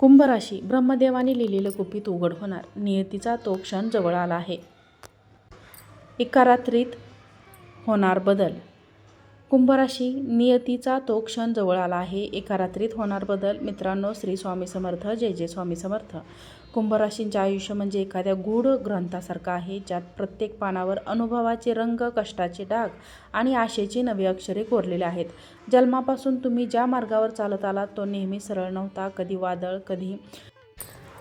कुंभराशी ब्रह्मदेवाने लिहिलेलं गुपित उघड होणार. नियतीचा तो क्षण जवळ आला आहे. एका रात्रीत होणार बदल. कुंभराशी नियतीचा तो क्षण जवळ आला आहे. एका रात्रीत होणार बदल. मित्रांनो श्री स्वामी समर्थ जय जय स्वामी समर्थ. कुंभराशींचे आयुष्य म्हणजे एखाद्या गूढ ग्रंथासारखं आहे ज्यात प्रत्येक पानावर अनुभवाचे रंग कष्टाचे डाग आणि आशेची नवी अक्षरे कोरलेले आहेत. जन्मापासून तुम्ही ज्या मार्गावर चालत आलात तो नेहमी सरळ नव्हता. कधी वादळ कधी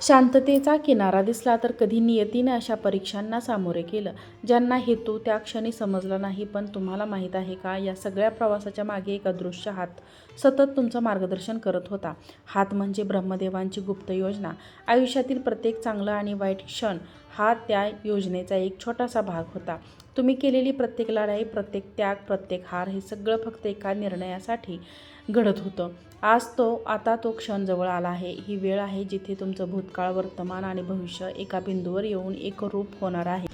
शांततेचा किनारा दिसला तर कधी नियतीने अशा परीक्षांना सामोरे केलं. ज्यांना हेतू त्या क्षणी समजला नाही पण तुम्हाला माहीत आहे का या सगळ्या प्रवासाच्या मागे एक अदृश्य हात सतत तुमचं मार्गदर्शन करत होता. हात म्हणजे ब्रह्मदेवांची गुप्त योजना. आयुष्यातील प्रत्येक चांगला आणि वाईट क्षण हा त्या योजनेचा एक छोटासा भाग होता. तुम्ही केलेली प्रत्येक लढाई प्रत्येक त्याग प्रत्येक हार हे सगळं फक्त एका निर्णयासाठी घडत होतं. आज तो आता तो क्षण जवळ आला आहे. ही वेळ आहे जिथे तुमचं भूतकाळ वर्तमान आणि भविष्य एका बिंदूवर येऊन एक रूप होणार आहे.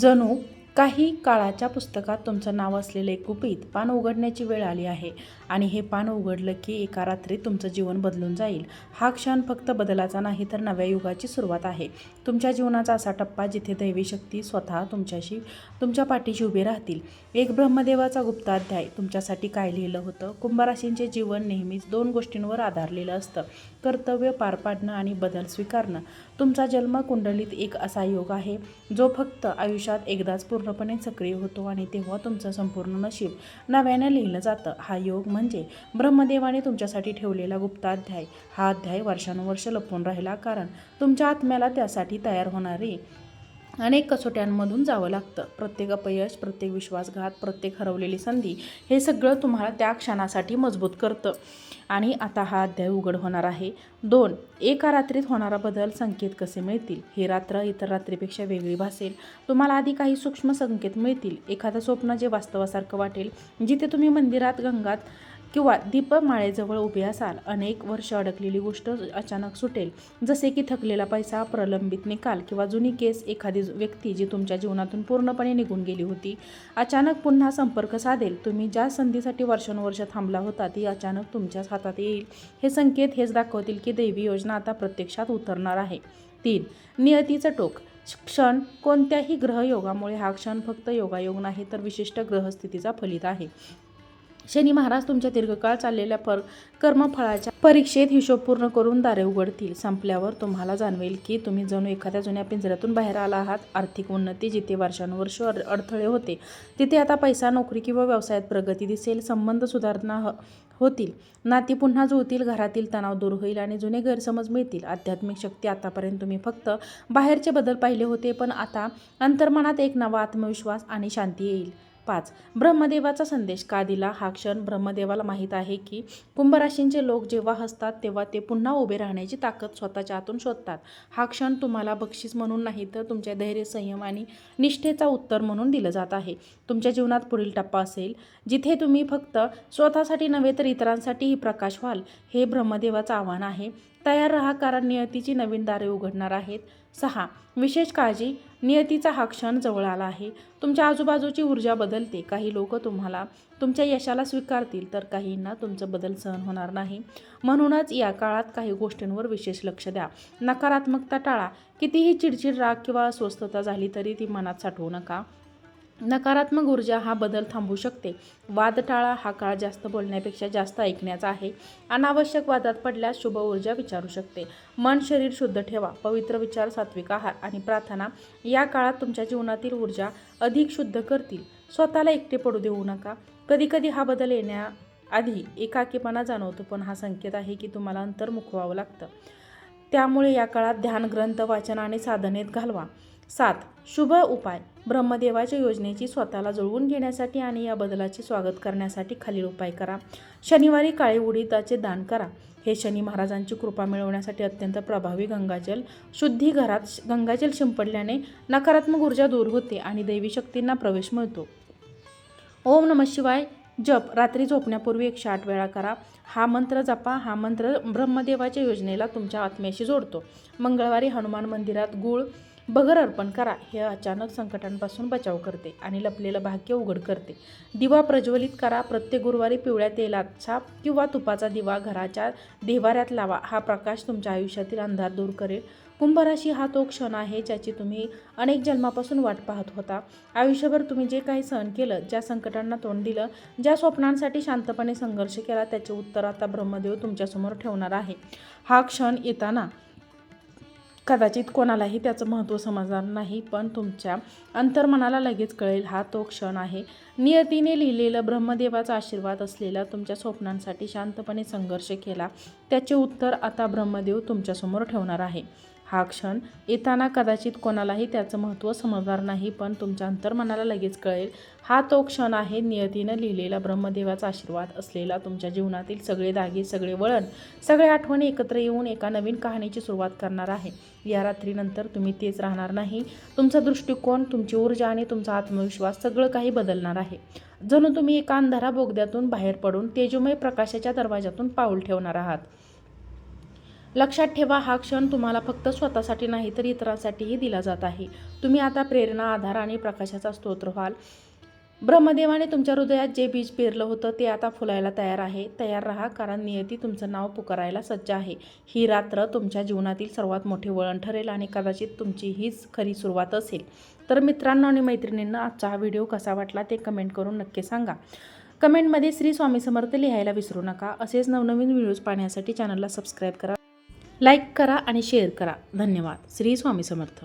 जणू काही काळाच्या पुस्तकात तुमचं नाव असलेले एक पान उघडण्याची वेळ आली आहे आणि हे पान उघडलं की एका रात्री तुमचं जीवन बदलून जाईल. हा क्षण फक्त बदलाचा नाही तर नव्या युगाची सुरुवात आहे. तुमच्या जीवनाचा असा टप्पा जिथे दैवी शक्ती स्वतः तुमच्याशी तुमच्या पाठीशी उभी राहतील. एक ब्रह्मदेवाचा गुप्ताध्याय तुमच्यासाठी काय लिहिलं होतं? कुंभराशींचे जीवन नेहमीच दोन गोष्टींवर आधारलेलं असतं. कर्तव्य पार पाडणं आणि बदल स्वीकारणं. तुमचा जन्म कुंडलीत एक असा योग आहे जो फक्त आयुष्यात एकदाच पूर्णपणे सक्रिय होतो आणि तेव्हा तुमचं संपूर्ण नशीब नव्याने लिहिलं जातं. हा योग म्हणजे ब्रह्मदेवाने तुमच्यासाठी ठेवलेला गुप्ताध्याय हा अध्याय वर्षानुवर्ष लपून राहिला कारण तुमच्या आत्म्याला त्यासाठी तयार होणारे अनेक कसोट्यांमधून जावं लागतं. प्रत्येक अपयश प्रत्येक विश्वासघात प्रत्येक हरवलेली संधी हे सगळं तुम्हाला त्या क्षणासाठी मजबूत करतं. आणि आता हा अध्याय उघड होणार आहे. दोन एका रात्रीत होणारा बदल संकेत कसे मिळतील? ही रात्र इतर रात्रीपेक्षा वेगळी भासेल. तुम्हाला आधी काही सूक्ष्म संकेत मिळतील. एखादं स्वप्न जे वास्तवासारखं वाटेल जिथे तुम्ही मंदिरात गंगात किंवा दीपमाळेजवळ उभे असाल अनेक वर्ष अडकलेली गोष्ट अचानक सुटेल. जसे की थकलेला पैसा प्रलंबित निकाल किंवा जुनी केस एखादी व्यक्ती जी तुमच्या जीवनातून पूर्णपणे निघून गेली होती. अचानक पुन्हा संपर्क साधेल. तुम्ही ज्या संधीसाठी वर्षानुवर्ष थांबला होता ती अचानक तुमच्याच हातात येईल. हे संकेत हेच दाखवतील की दैवी योजना आता प्रत्यक्षात उतरणार आहे. तीन नियतीचं टोक. क्षण कोणत्याही ग्रहयोगामुळे हा क्षण फक्त योगायोग नाही तर विशिष्ट ग्रहस्थितीचा फलित आहे. शनी महाराज तुमच्या दीर्घकाळ चाललेल्या पर कर्मफळाच्या परीक्षेत हिशोब पूर्ण करून दारे उघडतील. संपल्यावर तुम्हाला जाणवेल की तुम्ही जणू एखाद्या जुन्या पिंजऱ्यातून बाहेर आला आहात. आर्थिक उन्नती जिथे वर्षानुवर्ष अडथळे होते तिथे आता पैसा नोकरी किंवा व्यवसायात प्रगती दिसेल संबंध सुधारणा ह होतील. नाती पुन्हा जुळतील घरातील तणाव दूर होईल आणि जुने गैरसमज मिळतील. आध्यात्मिक शक्ती आतापर्यंत तुम्ही फक्त बाहेरचे बदल पाहिले होते पण आता अंतर्मनात एक नवा आत्मविश्वास आणि शांती येईल. पाच. ब्रह्मदेवाचा संदेश का दिला? हा क्षण ब्रह्मदेवाला माहीत आहे की कुंभराशींचे लोक जेव्हा हसतात तेव्हा ते पुन्हा उभे राहण्याची ताकद स्वतःच्या आतून शोधतात. हा क्षण तुम्हाला बक्षीस म्हणून नाही तर तुमच्या धैर्य संयम आणि निष्ठेचा उत्तर म्हणून दिलं जात आहे. तुमच्या जीवनात पुढील टप्पा असेल जिथे तुम्ही फक्त स्वतःसाठी नव्हे तर इतरांसाठीही प्रकाश व्हाल हे ब्रह्मदेवाचं आव्हान आहे. तयार राहा कारण नियतीची नवीन दारे उघडणार आहेत. सहा. विशेष काळजी नियतीचा हा क्षण जवळ आला आहे. तुमच्या आजूबाजूची ऊर्जा बदलते. काही लोक तुम्हाला तुमच्या यशाला स्वीकारतील तर काहींना तुमचं बदल सहन होणार नाही. म्हणूनच या काळात काही गोष्टींवर विशेष लक्ष द्या. नकारात्मकता टाळा. कितीही चिडचिड राग किंवा अस्वस्थता झाली तरी ती मनात साठवू नका. नकारात्मक ऊर्जा हा बदल थांबू शकते. वाद टाळा हा काळ जास्त बोलण्यापेक्षा जास्त ऐकण्याचा आहे. अनावश्यक वादात पडल्यास शुभ ऊर्जा विचारू शकते. मन शरीर शुद्ध ठेवा. पवित्र विचार सात्विक आहार आणि प्रार्थना या काळात तुमच्या जीवनातील ऊर्जा अधिक शुद्ध करतील. स्वतःला एकटे पडू देऊ नका. कधीकधी हा बदल येण्याआधी एकाकीपणा जाणवतो पण हा संकेत आहे की तुम्हाला अंतर्मुख व्हावं लागतं. त्यामुळे या काळात ध्यान ग्रंथ वाचन आणि साधनेत घालवा. सात शुभ उपाय. ब्रह्मदेवाच्या योजनेची स्वतःला जुळवून घेण्यासाठी आणि या बदलाचे स्वागत करण्यासाठी खालील उपाय करा. शनिवारी काळे उडीदाचे दान करा. हे शनी महाराजांची कृपा मिळवण्यासाठी अत्यंत प्रभावी गंगाजल. शुद्धी घरात गंगाजल शिंपडल्याने नकारात्मक ऊर्जा दूर होते आणि दैवी शक्तींना प्रवेश मिळतो. ओम नम शिवाय. जप रात्री झोपण्यापूर्वी एकशे आठ वेळा करा. हा मंत्र जपा हा मंत्र ब्रह्मदेवाच्या योजनेला तुमच्या आत्म्याशी जोडतो. मंगळवारी हनुमान मंदिरात गूळ बगर अर्पण करा. हे अचानक संकटांपासून बचाव करते आणि लपलेलं भाग्य उघड करते. दिवा प्रज्वलित करा. प्रत्येक गुरुवारी पिवळ्या तेलाचा किंवा तुपाचा दिवा घराच्या देवाऱ्यात लावा. हा प्रकाश तुमच्या आयुष्यातील अंधार दूर करेल. कुंभराशी हा तो क्षण आहे ज्याची तुम्ही अनेक जन्मापासून वाट पाहत होता. आयुष्यभर तुम्ही जे काही सहन केलं ज्या संकटांना तोंड दिलं ज्या स्वप्नांसाठी शांतपणे संघर्ष केला त्याचे उत्तर आता ब्रह्मदेव तुमच्यासमोर ठेवणार आहे. हा क्षण येताना कदाचित कोणालाही त्याचं महत्त्व समजणार नाही पण तुमच्या अंतर्मनाला लगेच कळेल हा तो क्षण आहे. नियतीने लिहिलेलं ब्रह्मदेवाचा आशीर्वाद असलेला तुमच्या स्वप्नांसाठी शांतपणे संघर्ष केला त्याचे उत्तर आता ब्रह्मदेव तुमच्यासमोर ठेवणार आहे. हा क्षण येताना कदाचित कोणालाही त्याचं महत्त्व समजणार नाही पण तुमच्या अंतर्मनाला लगेच कळेल. हा तो क्षण आहे नियतीनं लिहिलेला ब्रह्मदेवाचा आशीर्वाद असलेला. तुमच्या जीवनातील सगळे दागे सगळे वळण सगळ्या आठवणी एकत्र येऊन एका नवीन कहाणीची सुरुवात करणार आहे. या रात्रीनंतर तुम्ही तेच राहणार नाही. तुमचा दृष्टिकोन तुमची ऊर्जा आणि तुमचा आत्मविश्वास सगळं काही बदलणार आहे. जणू तुम्ही एका अंधारा बोगद्यातून बाहेर पडून तेजोमय प्रकाशाच्या दरवाजातून पाऊल ठेवणार आहात. लक्षात ठेवा हा क्षण तुम्हाला फक्त स्वतःसाठी नाही तर इतरांसाठीही दिला जात आहे. तुम्ही आता प्रेरणा आधार आणि प्रकाशाचा स्तोत्र व्हाल. ब्रह्मदेवाने तुमच्या हृदयात जे बीज पेरलं होतं ते आता फुलायला तयार आहे. तयार राहा कारण नियती तुमचं नाव पुकारायला सज्ज आहे. ही रात्र तुमच्या जीवनातील सर्वात मोठे वळण ठरेल आणि कदाचित तुमची हीच खरी सुरुवात असेल. तर मित्रांनो आणि मैत्रिणींना आजचा हा व्हिडिओ कसा वाटला ते कमेंट करून नक्की सांगा. कमेंटमध्ये श्री स्वामी समर्थ लिहायला विसरू नका. असेच नवनवीन व्हिडिओज पाहण्यासाठी चॅनलला सबस्क्राईब करा. लाईक करा आणि शेअर करा. धन्यवाद. श्री स्वामी समर्थ.